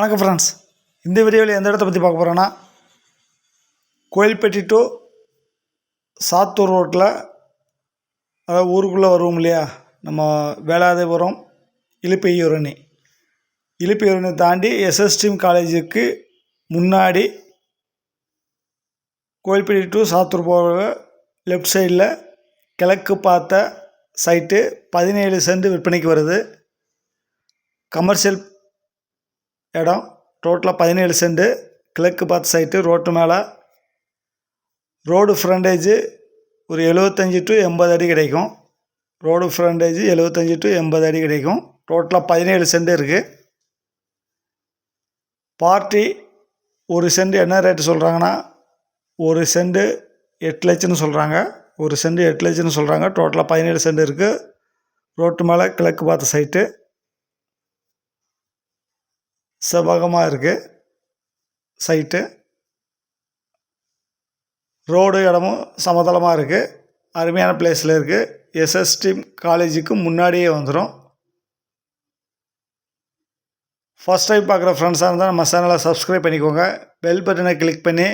வணக்கம் ஃப்ரெண்ட்ஸ் இந்த வீடியோவில் எந்த இடத்த பற்றி பார்க்க போகிறோன்னா கோயில்பட்டி டு சாத்தூர் ரோட்டில் அதாவது ஊருக்குள்ளே வருவோம் இல்லையா? நம்ம வேளாதேபுரம் இழுப்பையூரணி இழுப்பையூரணி தாண்டி எஸ்எஸ்டிஎம் காலேஜுக்கு முன்னாடி கோயில்பட்டி டு சாத்தூர் போகிற லெஃப்ட் சைடில் கிழக்கு பார்த்த சைட்டு பதினேழு சென்ட் விற்பனைக்கு வருது. கமர்ஷியல் இடம். டோட்டலாக பதினேழு சென்ட். கிழக்கு பார்த்த சைட்டு ரோட்டு மேலே. ரோடு ஃப்ரண்டேஜு ஒரு எழுபத்தஞ்சி டு எண்பது அடி கிடைக்கும். ரோடு ஃப்ரண்டேஜ் எழுபத்தஞ்சி டு எண்பது அடி கிடைக்கும். டோட்டலாக பதினேழு சென்ட் இருக்குது பார்ட்டி ஒரு சென்ட் என்ன ரேட்டு சொல்கிறாங்கன்னா ஒரு சென்ட் எட்டு லட்சம்னு சொல்கிறாங்க ஒரு சென்ட் எட்டு லட்சம்னு சொல்கிறாங்க டோட்டலாக பதினேழு சென்ட் இருக்குது ரோட்டு மேலே கிழக்கு பார்த்த சைட்டு செவ்வகமாக இருக்குது சைட்டு ரோடு இடமும் சமதளமாக இருக்குது அருமையான பிளேஸில் இருக்குது எஸ்எஸ்டி காலேஜுக்கு முன்னாடியே வந்துடும் ஃபஸ்ட் டைம் பார்க்குற ஃப்ரெண்ட்ஸாக இருந்தால் நம்ம சேனலை சப்ஸ்கிரைப் பண்ணிக்கோங்க. பெல் பட்டனை கிளிக் பண்ணி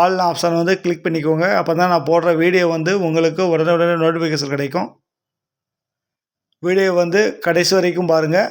ஆல் ஆப்ஷன் வந்து கிளிக் பண்ணிக்கோங்க. அப்போ தான் நான் போடுற வீடியோ வந்து உங்களுக்கு உடனே உடனே நோட்டிஃபிகேஷன் கிடைக்கும். வீடியோ வந்து கடைசி வரைக்கும் பாருங்கள்